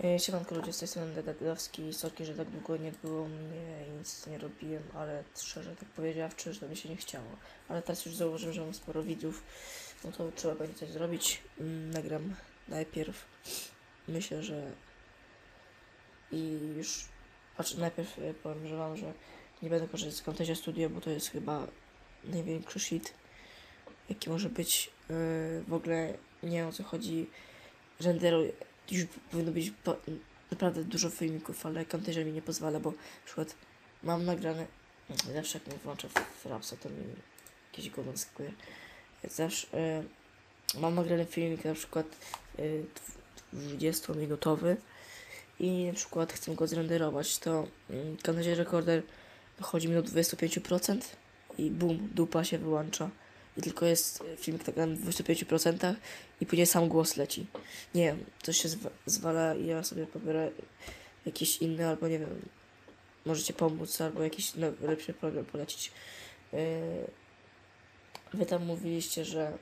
E, Siemanko ludzie, z tej strony Dededowski. Sorki, że tak długo nie było mnie i nic nie robiłem, ale szczerze tak powiedziawszy, że to mi się nie chciało. Ale teraz już założyłem, że mam sporo widzów, no to trzeba będzie coś zrobić. Mm, Nagram najpierw, myślę, że i już, znaczy najpierw e, powiem, że wam, że nie będę korzystać z Camtasia Studio, bo to jest chyba największy shit, jaki może być. E, W ogóle nie wiem o co chodzi, renderuję już powinno być po, naprawdę dużo filmików, ale Camtasia mi nie pozwala, bo na przykład mam nagrane, zawsze jak mnie włączę w Rapsa, to mi jakieś gówno skakuje. Zawsze e, mam nagrany filmik na przykład e, dw- 20-minutowy i na przykład chcę go zrenderować, to mm, Camtasia Recorder wychodzi mi do 25% i bum, dupa się wyłącza. I tylko jest filmik tak na 25% i później sam głos leci. Nie wiem, coś się zwa- zwala i ja sobie pobiorę jakiś inny, albo nie wiem, możecie pomóc, albo jakiś lepszy program polecić. Yy, wy tam mówiliście, że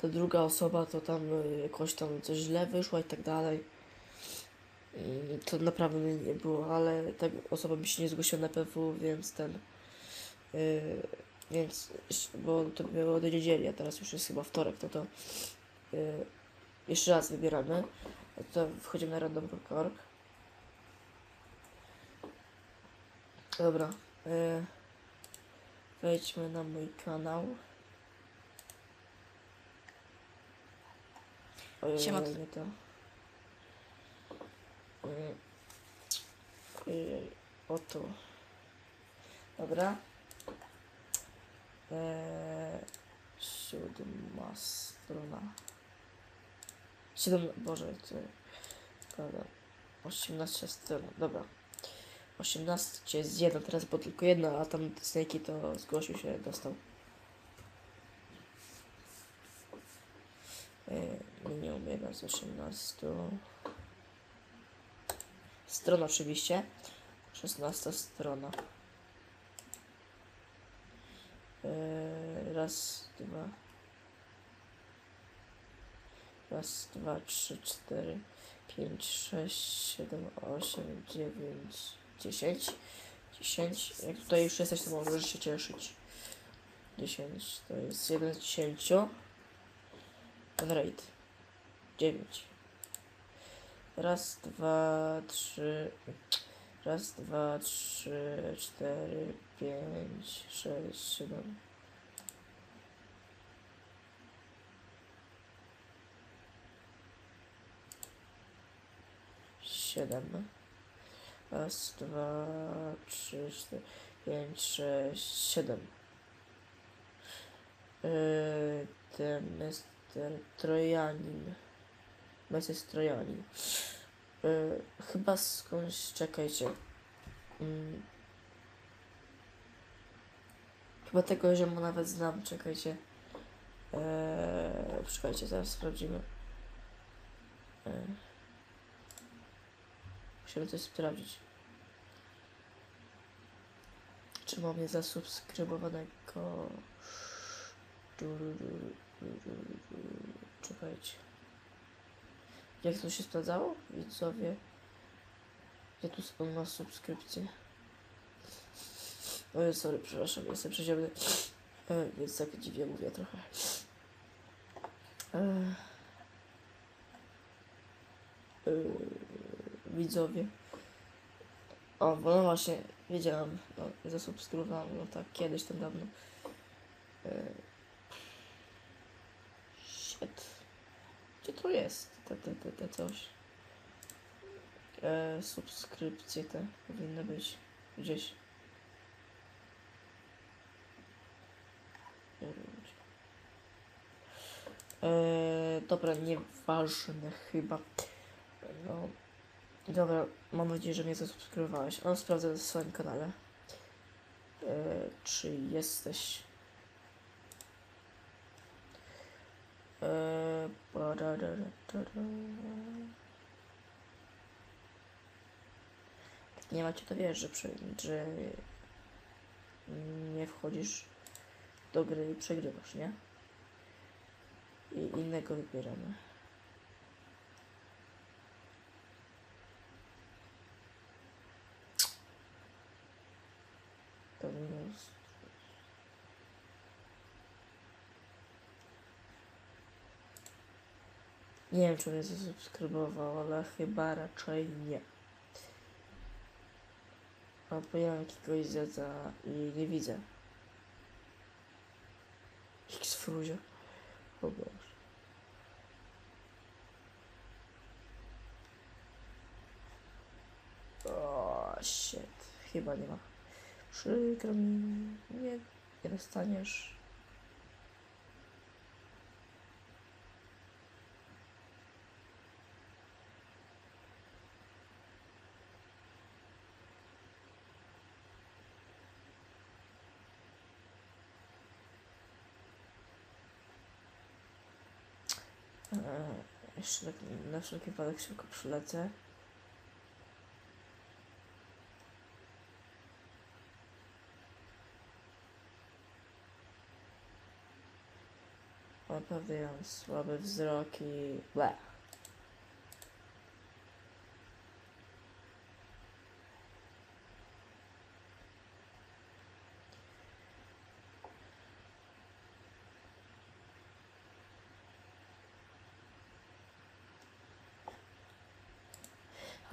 ta druga osoba to tam yy, jakoś tam coś źle wyszło i tak dalej. Yy, To naprawdę nie było, ale ta osoba mi się nie zgłosiła na PW, więc ten. Yy, więc, bo to było do niedzieli, a teraz już jest chyba wtorek, no to yy, jeszcze raz wybieramy. To wchodzimy na random.org. Dobra. Yy, wejdźmy na mój kanał. Ojej, Siema. nie to. Yy, yy, oto. Dobra. Eee, siódma strona. Siedem, boże, to, prawda, 18 stron, dobra. 18 jest jedna, teraz było tylko jedna, a tam Snakey to zgłosił się, dostał. Eee, minimum jedna z 18. Stron oczywiście. 16 strona. Eee, raz, dwa. Raz, dwa, trzy, cztery, pięć, sześć, siedem, osiem, dziewięć, dziesięć. Dziesięć. Jak tutaj już jesteś, to możesz się cieszyć. Dziesięć. To jest jeden z dziesięciu. Rate. Dziewięć. Raz, dwa, trzy. Raz, dwa, trzy, cztery, pięć, sześć, siedem. Siedem. Raz, dwa, trzy, cztery, pięć, sześć, siedem. Yy, ten Mr. Trojanin. Mr. Trojanin. Yy, chyba skądś, czekajcie. Mm. Chyba tego zioma nawet znam, czekajcie. Eee, czekajcie, zaraz sprawdzimy. Eee. Musimy coś sprawdzić. Czy mam mnie zasubskrybowanego? Czekajcie. Jak to się sprawdzało? Widzowie. Ja tu spam na subskrypcję. Oj, sorry, przepraszam, jestem przeziębny. E, więc tak dziwnie mówię trochę. E, e, widzowie. O, no właśnie, wiedziałam, no, zasubskrybowałam, no tak, kiedyś tam dawno. E, shit. Gdzie to jest? Te, te, te, te coś. E, subskrypcje te powinny być gdzieś. Nie wiem gdzie. E, dobra, nieważne chyba. No. Dobra, mam nadzieję, że mnie zasubskrybowałeś. No, sprawdzę na swoim kanale. E, czy jesteś. Pararara. nie macie, to wiesz, że, przy, że nie wchodzisz do gry i przegrywasz, nie? I innego wybieramy. Nie wiem, czy mnie zasubskrybował, ale chyba raczej nie. A pojawia jakiegoś zjadza i nie widzę. X fruzie. O Boże. O, shit. Chyba nie ma. Przykro mi. Nie, nie dostaniesz. Eee, jeszcze tak na wszelki wypadek szybko przylecę. Naprawdę ja mam słaby wzrok i... Ble.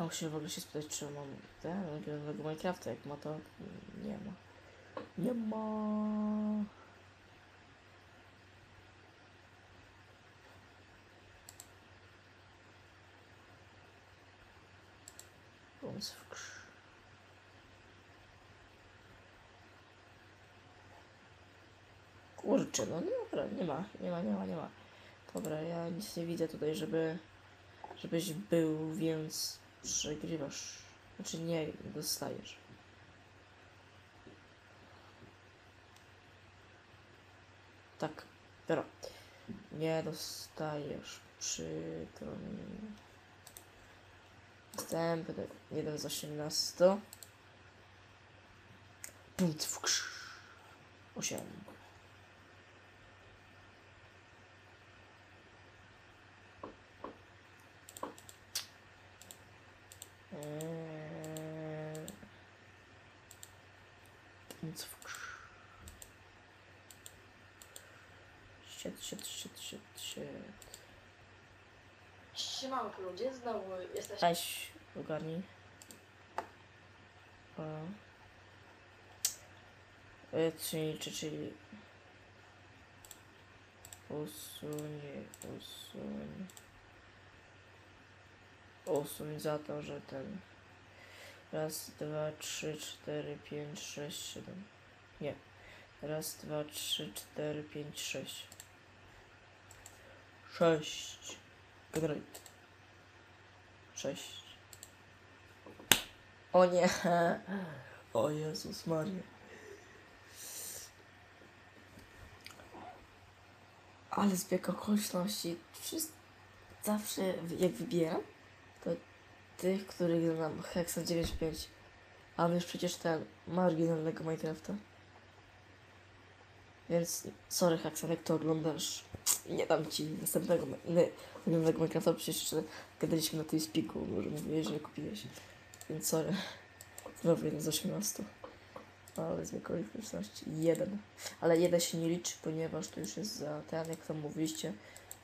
Muszę w ogóle się spytać, czy mam ten nowego Minecrafta, jak ma to... Nie ma. Nie ma. Bądź w krz... Kurczę, no nie, dobra, nie ma, nie ma, nie ma, nie ma. Dobra, ja nic nie widzę tutaj, żeby... Żebyś był, więc przegrywasz. Znaczy nie, dostajesz. Tak, dobra. Nie dostajesz. Mi. Następny. 1 z 18. Punkt w krz. 8. Eee, Punkt w krz. Shit, shit, shit, shit, shit. Siemanko ludzie, znowu jesteśmy. Cześć, ogarnij. O. E, Czyli, czy, czyli... Usuń, usuń. Usuń za to, że ten... Raz, dwa, trzy, cztery, pięć, sześć, siedem. Nie. Raz, dwa, trzy, cztery, pięć, sześć. Sześć. Generate. Cześć. O nie. O Jezus Maria. Ale zbieg okoliczności. Zawsze jak wybieram, to tych, których znam Hexa 9.5. A wiesz przecież ten ma oryginalnego Minecrafta. Więc sorry Hexa, jak to oglądasz. Nie dam ci następnego inny- oryginalnego Minecrafta, przecież jeszcze gadaliśmy na tej spiku, może mówiłeś, że nie kupiłeś. Więc sorry. Znowu jeden z 18. Ale z okoliczności jeden. Ale jeden się nie liczy, ponieważ to już jest za ten, jak tam mówiliście,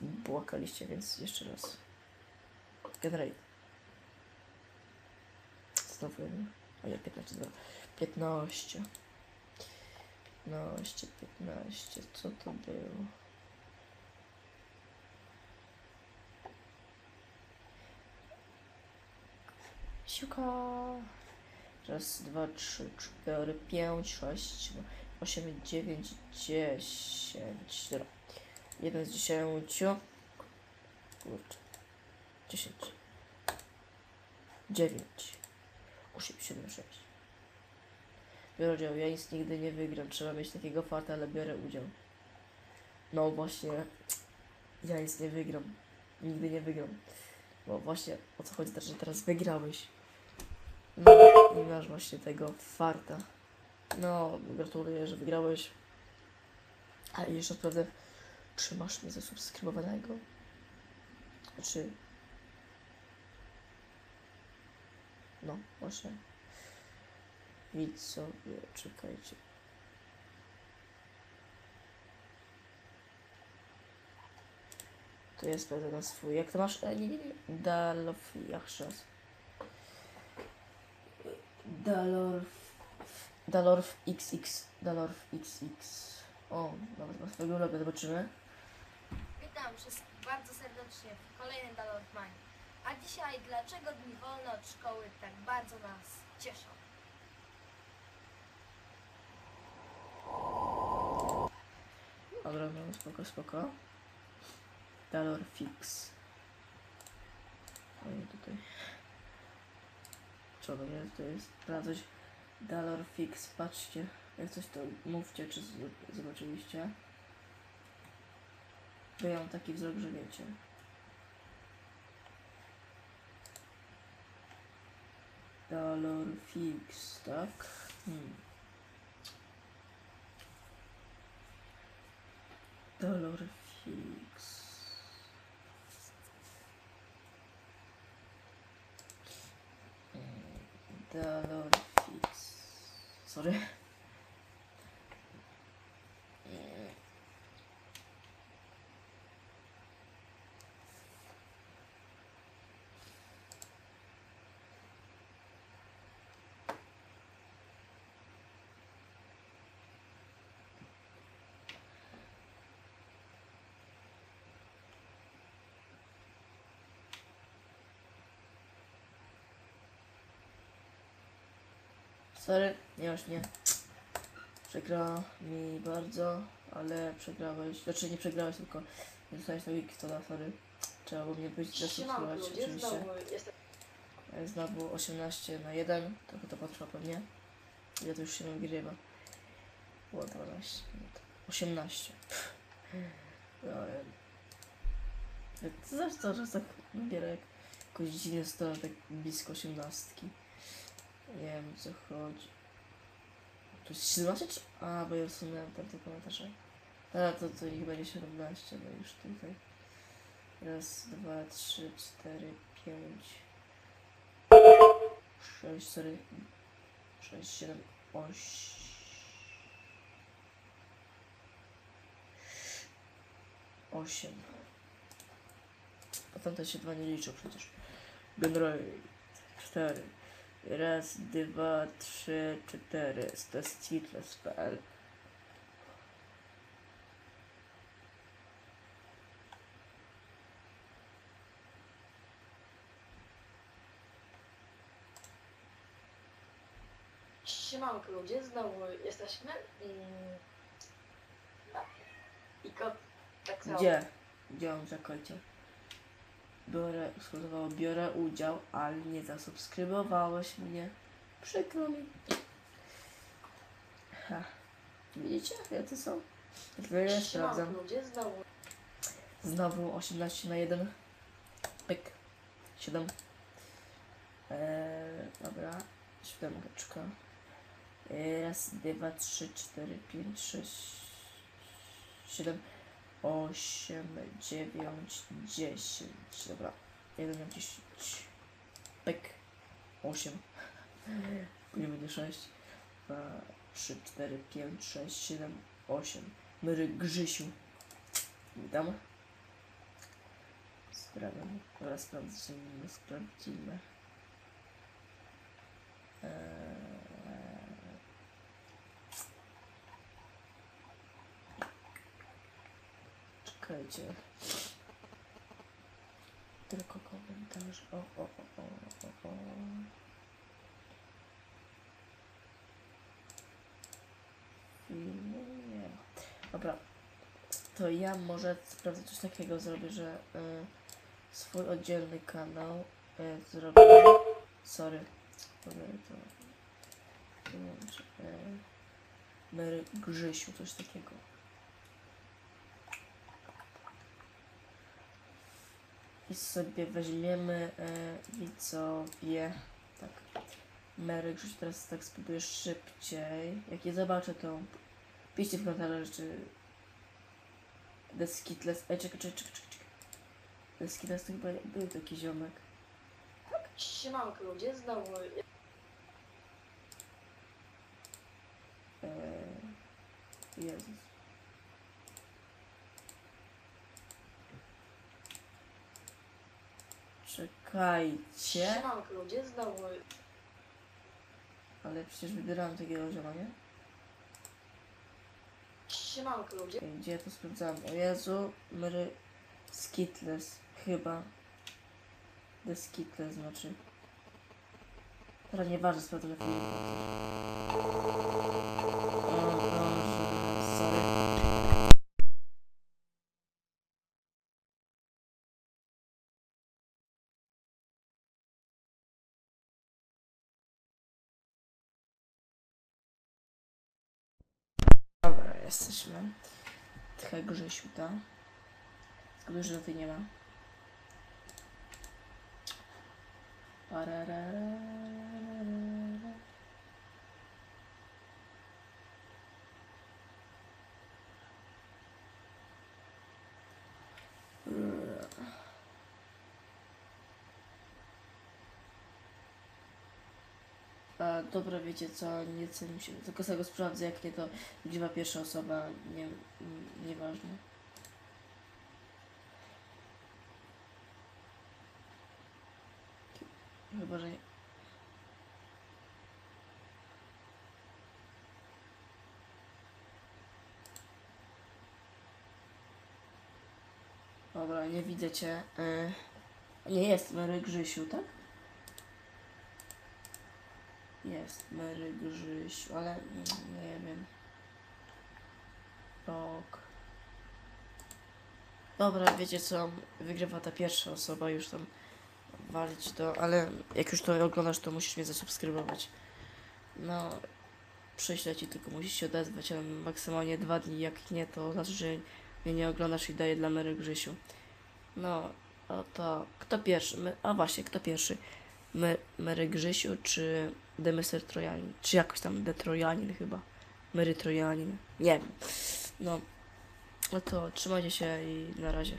błakaliście, więc jeszcze raz. Generate. Znowu jeden. O nie, 15, dobra. 15. 15, 15. Co to było? Siuka. Raz, dwa, trzy, cztery, pięć, sześć, osiem, dziewięć, dziesięć. Jeden z dziesięciu. Kurczę. Dziesięć. Dziewięć. Osiem, siedem, sześć. Biorę udział. Ja nic nigdy nie wygram. Trzeba mieć takiego farta, ale biorę udział. No właśnie. Ja nic nie wygram. Nigdy nie wygram. Bo właśnie o co chodzi, że teraz wygrałeś. No, nie masz właśnie tego farta. No, gratuluję, że wygrałeś. A jeszcze naprawdę trzymasz mnie zasubskrybowanego. Znaczy... No, właśnie. Widzowie, czekajcie. To jest pewien swój. Jak to masz? Dalof, jak raz. Dalorf. Dalorf XX. Dalorf XX. O, nawet ma swojego logo, zobaczymy. Witam wszystkich bardzo serdecznie w kolejnym Dalorfmanie. A dzisiaj dlaczego dni wolne od szkoły tak bardzo nas cieszą? Dobra, no spoko, spoko. Dalor fix. Oj, tutaj. Co to jest? Sprawdzać. Dalor fix, patrzcie. Jak coś to mówcie, czy zobaczyliście. Bo ja mam taki wzrok, że wiecie. Dollar fix, tak? Hmm. Dollar fix. Mm, Dollar fix. Sorry. Mm. Sorry, nie już nie. Mi bardzo, ale przegrałeś. Znaczy nie przegrałeś, tylko nie dostałeś na Wikitola, sorry. Trzeba było mnie być zasubskrybować oczywiście. znowu jestem E, Znowu 18 na 1, trochę to potrwa pewnie. Ile to już się nagrywa? Było 12 minut. 18. No, e, to zawsze cały czas tak nabiera jak jakoś dziwnie stronę, tak blisko 18. Nie wiem co chodzi. To jest 17 czy... A, bo ja usunąłem tamte komentarze. A, to, to niech będzie 17, no już tutaj. Raz, dwa, trzy, cztery, pięć. 6, sorry. 6, 7, 8. 8. Potem to się dwa nie liczą przecież. Generalnie 4. Raz, dwa, trzy, cztery. To jest Citless.pl. Siemanko ludzie, znowu jesteśmy. Mm. I kot tak samo. Gdzie? Gdzie on czekajcie? Biorę, składowało, biorę udział, ale nie zasubskrybowałeś mnie. Przykro mi. Ha. Widzicie, jacy są? Siemanko sprawdzam. ludzie, znowu Znowu 18 na 1. Pyk. 7. Eee, dobra. Siódemeczka. Eee, raz, dwa, trzy, cztery, pięć, sześć, siedem, osiem, dziewięć, dziesięć. Dobra. Jeden na dziesięć. Pyk. Osiem. Nie będzie sześć. Dwa, trzy, cztery, pięć, sześć, siedem, osiem. Myry Grzysiu. Witam. Sprawdzam. Dobra, sprawdzimy, sprawdzimy. Eee... Czekajcie. Tylko komentarz. O, o, o, o, o. Filmy nie. Dobra. To ja może sprawdzę coś takiego zrobię, że y, swój oddzielny kanał y, zrobię. Sorry. Dobra, to wyłączę. Y, Mary Grzysiu, coś takiego. I sobie weźmiemy y, widzowie. Tak. Mary Grzysiu, teraz tak spróbuję szybciej. Jak je zobaczę, to piszcie w komentarzach, czy The Skitless. Ej, czekaj, czekaj, czekaj, czekaj. to chyba był taki ziomek. Siemanko ludzie, znowu Eee, Jezus. Czekajcie. Siemanko ludzie, znowu Ale przecież wybierałem takiego zioma, nie? Siemanko ludzie. Okej, Gdzie ja to sprawdzałem? O Jezu, Mary Skittles. Chyba. The Skittles znaczy. Teraz nieważne, sprawdzę na filmie. Jesteśmy. Tchę Grzesiu, tak? Zgaduję, że tutaj nie ma. Pararararara. Dobra, wiecie co, nie cenię się, tylko sobie sprawdzę, jak nie to liczba pierwsza osoba, nie, nieważne. Chyba, że nie. Dobra, nie widzę cię. E, nie jest Mary Grzysiu, tak? Jest Mary Grzysiu, ale nie wiem. Rok. Dobra, wiecie co? Wygrywa ta pierwsza osoba, już tam walić to, ale jak już to oglądasz, to musisz mnie zasubskrybować. No, prześlę ci, tylko musisz się odezwać, ale maksymalnie dwa dni, jak nie, to znaczy, że mnie nie oglądasz i daję dla Mary Grzysiu. No, o to, kto pierwszy? A właśnie, kto pierwszy? My, Mary Grzysiu czy Demyser Trojanin? Czy jakoś tam De Trojanin chyba? Mary Trojanin? Nie wiem. No, no to trzymajcie się i na razie.